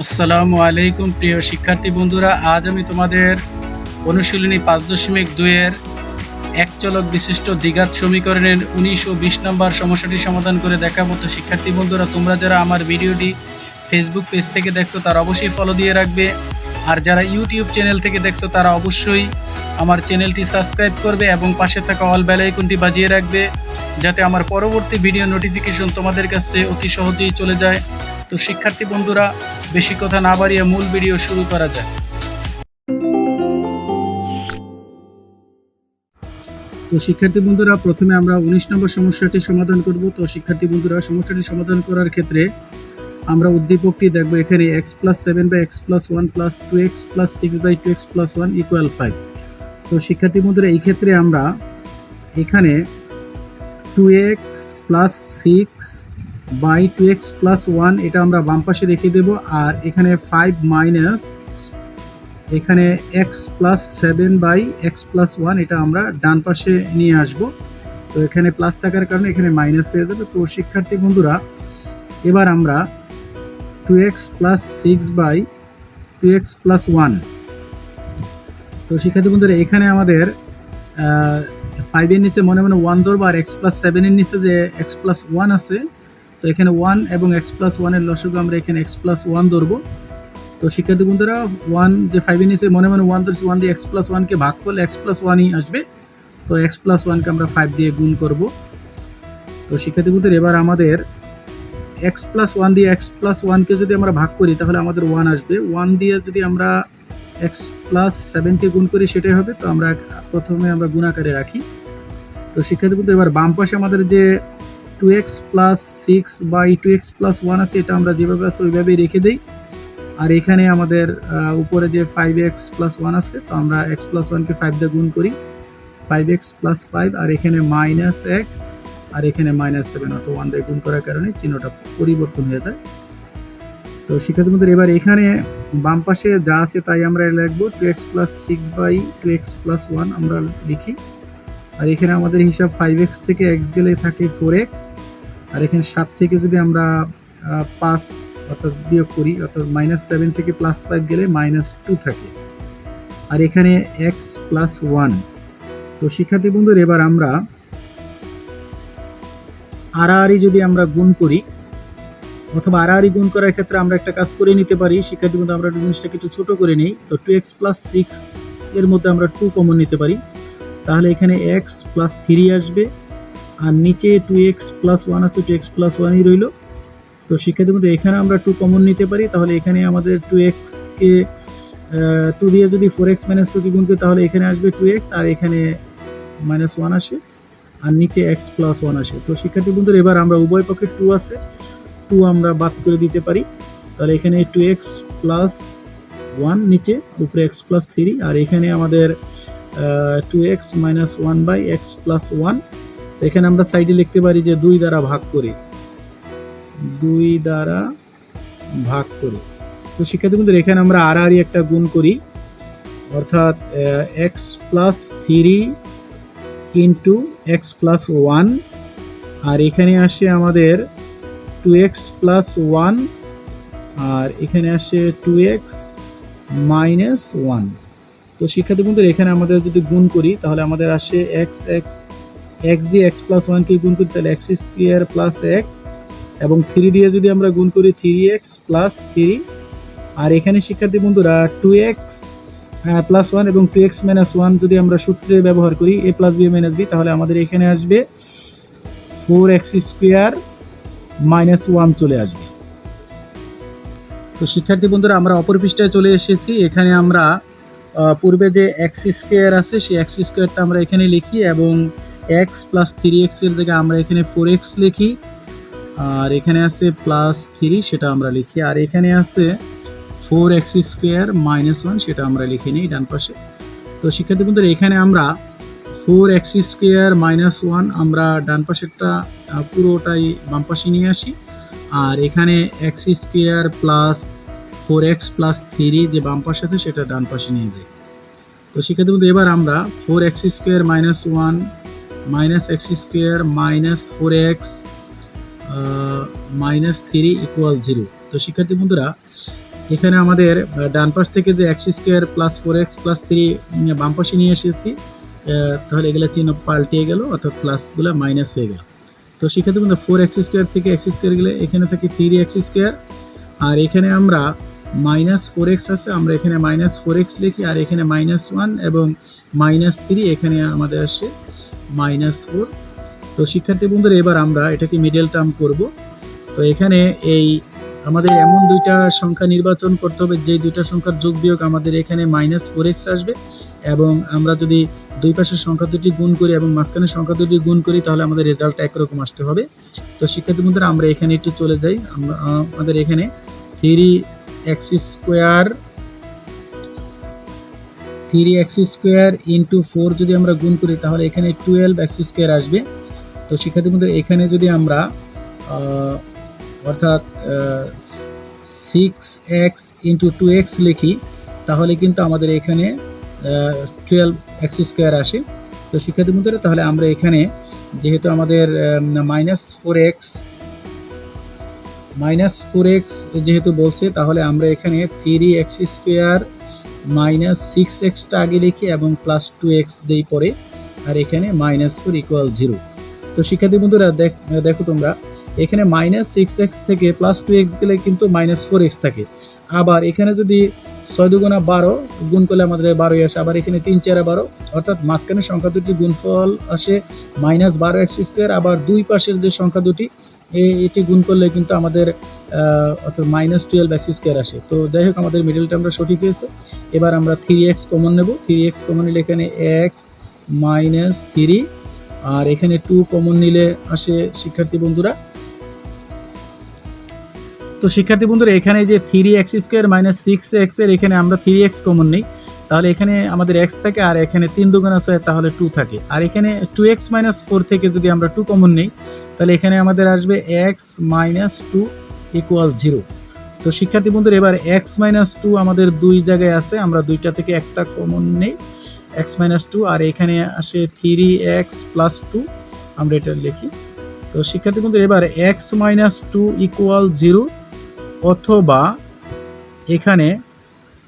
আসসালামু আলাইকুম, প্রিয় শিক্ষার্থী বন্ধুরা। আজ আমি তোমাদের অনুশীলনী পাঁচ দশমিক দুইয়ের এক চলক বিশিষ্ট দ্বিঘাত সমীকরণের উনিশ ও বিশ নম্বর সমস্যাটি সমাধান করে দেখাবো। তো শিক্ষার্থী বন্ধুরা, তোমরা যারা আমার ভিডিওটি ফেসবুক পেজ থেকে দেখছ, তারা অবশ্যই ফলো দিয়ে রাখবে। আর যারা ইউটিউব চ্যানেল থেকে দেখছ, তারা অবশ্যই আমার চ্যানেলটি সাবস্ক্রাইব করবে এবং পাশে থাকা অল বেল আইকনটি বাজিয়ে রাখবে, যাতে আমার পরবর্তী ভিডিও নোটিফিকেশন তোমাদের কাছে অতি সহজেই চলে যায়। তো শিক্ষার্থী বন্ধুরা, বেশি কথা না বাড়িয়ে মূল ভিডিও শুরু করা যায় তো শিক্ষার্থী বন্ধুরা, প্রথমে আমরা উনিশ নম্বর সমস্যাটি সমাধান করব। তো শিক্ষার্থী বন্ধুরা, সমস্যাটি সমাধান করার ক্ষেত্রে আমরা উদ্দীপকটি দেখব এখানে X plus seven by X plus one plus two X plus six by two X plus one equal five তো শিক্ষার্থী বন্ধুরা, এই ক্ষেত্রে আমরা এখানে two X plus six by two X plus one, এটা আমরা বাম পাশে রেখে দেব। আর এখানে ফাইভ মাইনাস, এখানে X plus seven by X plus one, এটা আমরা ডান পাশে নিয়ে আসব। তো এখানে প্লাস থাকার কারণে এখানে মাইনাস হয়ে যাবে। তো শিক্ষার্থী বন্ধুরা, এবার আমরা two X plus six by two X plus one. তো শিক্ষার্থী বন্ধুরা, এখানে আমাদের ফাইভের নিচে মনে মনে ওয়ান ধরবো, আর এক্স প্লাস সেভেনের নিচে যে এক্স প্লাস ওয়ান আছে তো এখানে ওয়ান এবং এক্স প্লাস ওয়ানের লসগু আমরা এখানে এক্স প্লাস ওয়ান ধরবো। তো শিক্ষার্থী বন্ধুরা ওয়ান যে ফাইভের নিচে মনে মনে ওয়ান ধরছি ওয়ান দিয়ে এক্স প্লাস ওয়ানকে ভাগ করলে এক্স প্লাস ওয়ানই আসবে। তো এক্স প্লাস ওয়ানকে আমরা ফাইভ দিয়ে গুণ করব। তো শিক্ষার্থী বন্ধুরা, এবার আমাদের এক্স প্লাস ওয়ান দিয়ে এক্স প্লাস ওয়ানকে যদি আমরা ভাগ করি, তাহলে আমাদের ওয়ান আসবে। ওয়ান দিয়ে যদি আমরা এক্স প্লাস সেভেনকে গুণ করি, সেটাই হবে। তো আমরা প্রথমে আমরা গুণাকারে রাখি। তো শিক্ষার্থী বন্ধু এবার বাম পাশে আমাদের যে two X plus six by two X plus one আছে, এটা আমরা যেভাবে আছে ওইভাবেই রেখে দিই। আর এখানে আমাদের উপরে যে ফাইভ এক্স প্লাস ওয়ান আছে, তো আমরা এক্স প্লাস ওয়ানকে ফাইভ দিয়ে গুণ করি। ফাইভ এক্স প্লাস ফাইভ আর এখানে মাইনাস এক, আর এখানে মাইনাস সেভেন অর্থাৎ ওয়ান দিয়ে গুণ করার কারণে চিহ্নটা পরিবর্তন হয়ে যায়। তো শিক্ষার্থী বন্ধুরা, এবার এখানে বাম পাশে যা আছে তাই আমরা লিখব। Two X plus six by two X plus one আমরা লিখি। আর এখানে আমাদের হিসাব ফাইভ এক্স থেকে এক্স গেলে থাকে ফোর এক্স আর এখানে সাত থেকে যদি আমরা পাঁচ অর্থাৎ বিয়োগ করি, অর্থাৎ মাইনাস সেভেন থেকে প্লাস ফাইভ গেলে মাইনাস টু থাকে। আর এখানে এক্স প্লাস ওয়ান তো শিক্ষার্থী বন্ধুর, এবার আমরা আড়াআড়ি যদি আমরা গুণ করি, অথবা আড়াআড়ি গুণ করার ক্ষেত্রে আমরা একটা কাজ করে নিতে পারি। শিক্ষার্থী বন্ধু আমরা জিনিসটাকে একটু ছোটো করে নিই। তো টু এক্স প্লাস সিক্স এর মধ্যে আমরা টু কমন নিতে পারি। তাহলে এখানে এক্স প্লাস থ্রি আসবে, আর নিচে টু এক্স প্লাস ওয়ান আছে টু এক্স প্লাস ওয়ানই রইল। তো শিক্ষার্থী মধ্যে এখানে আমরা টু কমন নিতে পারি, তাহলে এখানে আমাদের টু এক্সকে টু দিয়ে যদি ফোর এক্স মাইনাস টুকে গুণ করি, তাহলে এখানে আসবে টু এক্স আর এখানে মাইনাস ওয়ান আসে, আর নিচে এক্স প্লাস ওয়ান আসে। তো শিক্ষার্থী বন্ধুরা এবার আমরা উভয় পক্ষে টু আছে টু আমরা বাদ করে দিতে পারি। তাহলে এখানে টু এক্স প্লাস ওয়ান নিচে, উপরে এক্স প্লাস থ্রি আর এখানে আমাদের two X minus one by X plus one এখানে আমরা সাইডে লিখতে পারি যে দুই দ্বারা ভাগ করি। দুই দ্বারা ভাগ করি। তো শিক্ষার্থী বন্ধুরা, এখানে আমরা আড়াআড়ি একটা গুণ করি। অর্থাৎ X plus three into X plus one আর এখানে আসে আমাদের টু এক্স প্লাস ওয়ান আর এখানে আসে টু এক্স মাইনাস ওয়ান তো শিক্ষার্থী বন্ধুরা, এখানে আমাদের যদি গুণ করি, তাহলে আমাদের আসে এক্স এক্স এক্স দিয়ে এক্স প্লাস ওয়ানকে গুণ করি, তাহলে এক্স স্কোয়ার প্লাস এক্স এবং থ্রি দিয়ে যদি আমরা গুণ করি থ্রি এক্স প্লাস থ্রি আর এখানে শিক্ষার্থী বন্ধুরা টু এক্স প্লাস ওয়ান এবং টু এক্স মাইনাস ওয়ান যদি আমরা সূত্রে ব্যবহার করি A plus B minus B তাহলে আমাদের এখানে আসবে four X square minus one চলে আসবে। তো শিক্ষার্থী বন্ধুরা, আমরা অপর পৃষ্ঠায় চলে এসেছি। এখানে আমরা পূর্বে যে এক্স স্কোয়ার আছে, সেই এক্স স্কোয়ারটা আমরা এখানে লিখি এবং এক্স প্লাস থ্রি এক্সের জায়গায় আমরা এখানে ফোর এক্স লিখি। আর এখানে আছে প্লাস থ্রি সেটা আমরা লিখি। আর এখানে আছে four X square minus one সেটা আমরা লিখে নিই ডান পাশে। তো শিক্ষার্থী বন্ধুরা, এখানে আমরা four X square minus one আমরা ডান পাশেরটা পুরোটাই বাম পাশে নিয়ে আসি। আর এখানে X square plus four X plus three যে বাম পাশে আছে, সেটা ডান পাশে নিয়ে যাই তো শিক্ষার্থী বন্ধু, এবার আমরা four X square minus one minus X square minus four X minus three equal zero তো শিক্ষার্থী বন্ধুরা, এখানে আমাদের ডান পাশ থেকে যে X square plus four X plus three বাম পাশে নিয়ে এসেছি তাহলে এগুলো চিহ্ন পাল্টিয়ে গেল, অর্থাৎ প্লাসগুলো মাইনাস হয়ে গেল। তো সেক্ষেত্রে কিন্তু ফোর এক্স স্কোয়ার থেকে এক্স স্কোয়ার গেলে এখানে থাকে থ্রি এক্স স্কোয়ার আর এখানে আমরা মাইনাস ফোর এক্স আছে, আমরা এখানে মাইনাস ফোর এক্স লিখি আর এখানে মাইনাস ওয়ান এবং মাইনাস থ্রি এখানে আমাদের আসে মাইনাস ফোর তো শিক্ষার্থী বন্ধুরা, এবার আমরা এটাকে মিডল টার্ম করব। তো এখানে এই আমাদের এমন দুইটা সংখ্যা নির্বাচন করতে হবে যে দুইটা সংখ্যার যোগ বিয়োগ আমাদের এখানে মাইনাস ফোর এক্স আসবে এবং আমরা যদি দুই পাশের সংখ্যা দুটি গুণ করি এবং মাঝখানের সংখ্যা দুটি গুণ করি, তাহলে আমাদের রেজাল্ট একরকম আসতে হবে। তো শিক্ষার্থী বন্ধুরা, আমরা এখানে একটু চলে যাই। আমরা আমাদের এখানে three X square three X square into four যদি আমরা গুণ করি, তাহলে এখানে টুয়েলভ এক্স স্কোয়ার আসবে। তো শিক্ষার্থী বন্ধুরা এখানে যদি আমরা অর্থাৎ six X into two X লিখি, তাহলে কিন্তু আমাদের এখানে টুয়েলভ এক্স স্কোয়ার আসে। তো শিক্ষার্থী বন্ধুরা, তাহলে আমরা এখানে যেহেতু আমাদের minus four X minus four X যেহেতু বলছে, তাহলে আমরা এখানে three X square minus six extra আগে লিখি এবং প্লাস টু এক্স দেই পরে, আর এখানে মাইনাস ফোর ইকুয়াল জিরো তো শিক্ষার্থী বন্ধুরা, দেখ তোমরা, এখানে মাইনাস সিক্স এক্স থেকে প্লাস টু এক্স গেলে কিন্তু মাইনাস ফোর এক্স থাকে। আবার এখানে যদি ছয় দুগুণা বারো গুণ করলে আমাদের বারোই আসে, আবার এখানে তিন চারে বারো, অর্থাৎ মাঝখানের সংখ্যা দুটি গুণফল আসে মাইনাস বারো এক্স স্কোয়ার, আবার দুই পাশের যে সংখ্যা দুটি এটি গুণ করলে কিন্তু আমাদের অর্থাৎ মাইনাস টুয়েলভ এক্স স্কোয়ার আসে। তো যাই হোক, আমাদের মিডল টার্মটা সঠিক হয়েছে। এবার আমরা থ্রি এক্স কমন নেব। থ্রি এক্স কমন নিলে এখানে এক্স মাইনাস থ্রি আর এখানে টু কমন নিলে আসে শিক্ষার্থী বন্ধুরা। তো শিক্ষার্থী বন্ধুরা, এখানে যে three X square minus six এক্সের এখানে আমরা থ্রি এক্স কমন নেই। তাহলে এখানে আমাদের এক্স থাকে, আর এখানে তিন দুগুণা ছয় তাহলে টু থাকে। আর এখানে টু এক্স মাইনাস ফোর থেকে যদি আমরা টু কমন নেই তাহলে এখানে আমাদের আসবে X minus two equal zero তো শিক্ষার্থী বন্ধুরা, এবার এক্স মাইনাস টু আমাদের দুই জায়গায় আছে, আমরা দুইটা থেকে একটা কমন নেই। এক্স মাইনাস টু আর এখানে আসে থ্রি এক্স প্লাস টু আমরা এটা লিখি। তো শিক্ষার্থী বন্ধুরা, এবার X minus two equal zero অথবা এখানে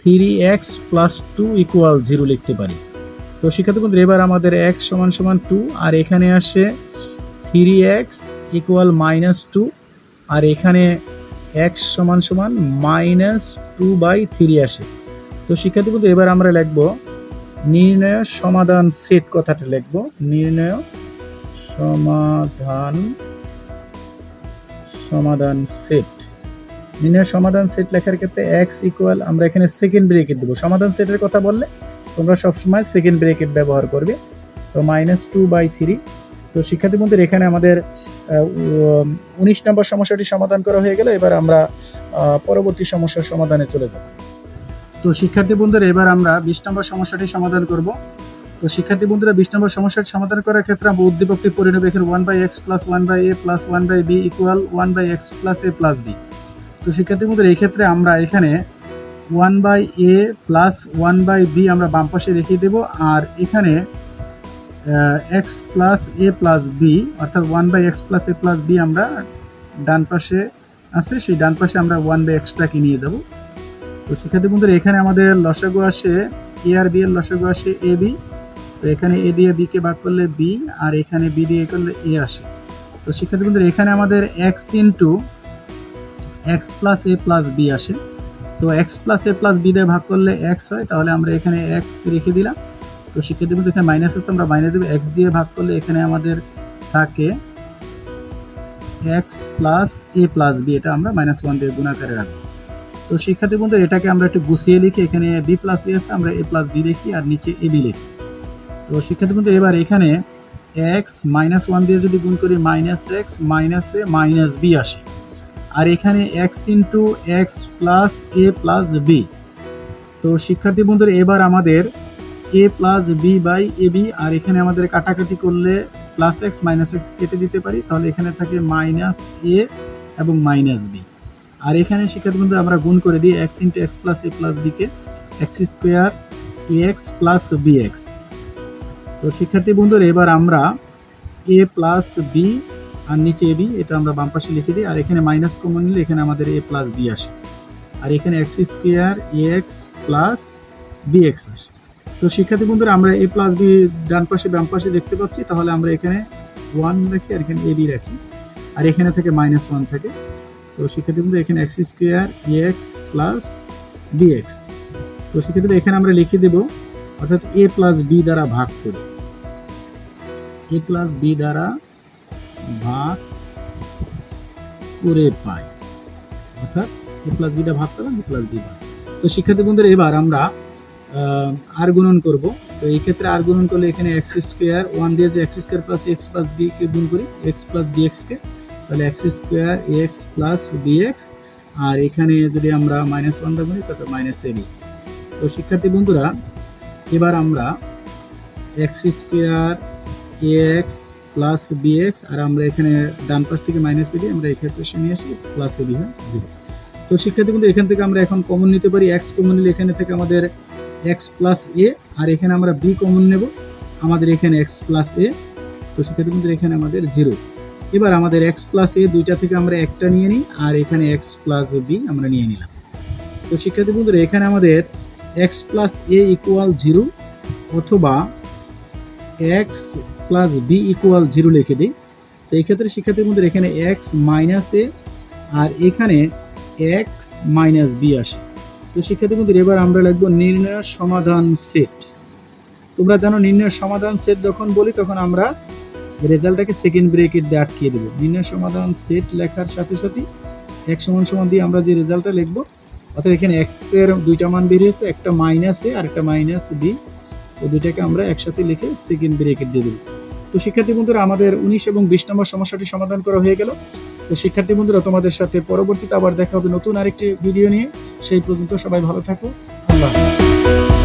three X plus two equal zero লিখতে পারি। তো শিক্ষার্থী বন্ধুরা, এবার আমাদের এক্স সমান সমান টু আর এখানে আসে three X equal minus two আর এখানে এক্স সমান সমান মাইনাস টু বাই থ্রি আসে। তো শিক্ষার্থী বন্ধু, এবার আমরা লিখব, নির্ণয় সমাধান সেট কথাটা লিখব। নির্ণয় সমাধান সমাধান সেট নির্ণয় সমাধান সেট লেখার ক্ষেত্রে এক্স ইকুয়াল আমরা এখানে সেকেন্ড ব্রেকেট দেবো। সমাধান সেটের কথা বললে তোমরা সবসময় সেকেন্ড ব্রেকেট ব্যবহার করবে। তো মাইনাস টু বাই থ্রি তো শিক্ষার্থী বন্ধুদের এখানে আমাদের উনিশ নম্বর সমস্যাটি সমাধান করা হয়ে গেল। এবার আমরা পরবর্তী সমস্যার সমাধানে চলে যাব। তো শিক্ষার্থী বন্ধুরা এবার আমরা বিশ নম্বর সমস্যাটি সমাধান করব। তো শিক্ষার্থী বন্ধুরা বিশ নম্বর সমস্যাটি সমাধান করার ক্ষেত্রে আমরা উদ্দীপকটি এখানে one by X plus one by A plus one by B equal one by X plus A plus B তো শিক্ষার্থী বন্ধুরা এই ক্ষেত্রে আমরা এখানে one by A plus one by B আমরা বাম পাশে রেখে দেব। আর এখানে X plus A plus B অর্থাৎ one by X plus A plus B আমরা ডান পাশে আছে, সেই ডান পাশে আমরা ওয়ান বাই এক্সটাকে নিয়ে যাব। তো শিক্ষার্থী বন্ধুরা, এখানে আমাদের লসাগু আসে এ আর বি এর লসাগু আসে এ বি তো এখানে এ দিয়ে বি কে ভাগ করলে বি আর এখানে বি দিয়ে করলে এ আসে। তো শিক্ষার্থী বন্ধুরা, এখানে আমাদের X into X plus A plus B আসে। তো X plus A plus B দিয়ে ভাগ করলে এক্স হয়, তাহলে আমরা এখানে এক্স রেখে দিলাম। তো শিক্ষার্থী বন্ধু এখানে মাইনাস আছে, আমরা মাইনাস দেবো এক্স দিয়ে ভাগ করলে এখানে আমাদের থাকে X plus A plus B এটা আমরা মাইনাস ওয়ান দিয়ে গুণাকারে রাখব। তো শিক্ষার্থী বন্ধু এটাকে আমরা একটু গুছিয়ে লিখি, এখানে বি প্লাস এ আছে, আমরা এ প্লাস বি লিখি আর নিচে এ বি লিখি। তো শিক্ষার্থী বন্ধু এবার এখানে এক্স মাইনাস ওয়ান দিয়ে যদি গুণ করি minus X minus A minus B আসে। আর এখানে X into X plus A plus B তো শিক্ষার্থী বন্ধুরা, এবার আমাদের A plus B by A B আর এখানে আমাদের কাটাকাটি করলে প্লাস এক্স মাইনাস এক্স কেটে দিতে পারি, তাহলে এখানে থাকে মাইনাস এ এবং মাইনাস বি আর এখানে শিক্ষার্থী আমরা গুণ করে দিই X into X plus A plus bike X square A X plus B X তো শিক্ষার্থী বন্ধুরা, এবার আমরা এ প্লাস বি আর নিচে বি এটা আমরা বাম পাশে লিখে দিই, আর এখানে মাইনাস কমন নিলে এখানে আমাদের এ প্লাস বি আসে। আর এখানে X square A X plus B X আসে। তো শিক্ষার্থী বন্ধুরা, আমরা এ প্লাস বি ডান পাশে, বাম পাশে দেখতে পাচ্ছি। তাহলে আমরা এখানে ওয়ান রাখি আর এখানে এ বি রাখি। আর এখানে থেকে মাইনাস ওয়ান থাকে। তো শিক্ষার্থী বন্ধু এখানে X square A X plus B X তো সেক্ষেত্রে এখানে আমরা লিখে দেব, অর্থাৎ এ প্লাস বি দ্বারা ভাগ করে। এ প্লাস বি দ্বারা ভাগ করে পাই। অর্থাৎ এ প্লাস বি দ্বারা ভাগ করলাম এ প্লাস বি ভাগ। তো শিক্ষার্থী বন্ধুরা, এবার আমরা আর গুণন করব। তো এই ক্ষেত্রে আর গুণন করলে এখানে এক্স স্কোয়ার ওয়ান দিয়ে যে X square plus X plus B কে গুণ করি এক্স প্লাস বি কে, তাহলে X square X plus B X আর এখানে যদি আমরা মাইনাস ওয়ান দেবো কত মাইনাস এ বি তো শিক্ষার্থী বন্ধুরা, এবার আমরা X square X plus B X আর আমরা এখানে ডান পাশ থেকে মাইনাস এ বি আমরা এই ক্ষেত্রে নিয়ে আসি প্লাস এ বি হয় জিরো তো শিক্ষার্থী বন্ধু এখান থেকে আমরা এখন কমন নিতে পারি এক্স কমন নিলে এখানে থেকে আমাদের এক্স প্লাস এ আর এখানে আমরা বি কমন নেব। আমাদের এখানে এক্স প্লাস এ তো শিক্ষার্থী বন্ধু এখানে আমাদের জিরো এবার আমাদের এক্স প্লাস এ দুইটা থেকে আমরা একটা নিয়ে নিই, আর এখানে এক্স প্লাস বি আমরা নিয়ে নিলাম। তো শিক্ষার্থী বন্ধুরা, এখানে আমাদের X plus A equal zero অথবা X plus B equal zero লিখে দিই। তো এই ক্ষেত্রে শিক্ষার্থী বন্ধুরা, এখানে এক্স মাইনাস এ আর এখানে এক্স মাইনাস বি আসে। তো শিক্ষার্থী বন্ধুরা, এবার আমরা লিখব নির্ণয় সমাধান সেট। তোমরা জানো নির্ণয় সমাধান সেট যখন বলি, তখন আমরা রেজাল্টটাকে সেকেন্ড ব্রেকেট দিয়ে আটকিয়ে দেবো। নির্ণয় সমাধান সেট লেখার সাথে সাথে এক সমান সমান দিয়ে আমরা যে রেজাল্টটা লিখব, অর্থাৎ এখানে এক্সের দুইটা মান বেরিয়েছে, একটা মাইনাস এ আর একটা মাইনাস বি তো দুইটাকে আমরা একসাথে লিখে সেকেন্ড ব্রেকেট দিয়ে দেবো। তো শিক্ষার্থী বন্ধুরা, আমাদের উনিশ এবং বিশ নম্বর সমস্যাটি সমাধান করা হয়ে গেল। তো শিক্ষার্থী বন্ধুরা, তোমাদের সাথে পরবর্তীতে আবার দেখা হবে নতুন আরেকটি ভিডিও নিয়ে। সেই পর্যন্ত সবাই ভালো থাকো। আল্লাহ হাফেজ।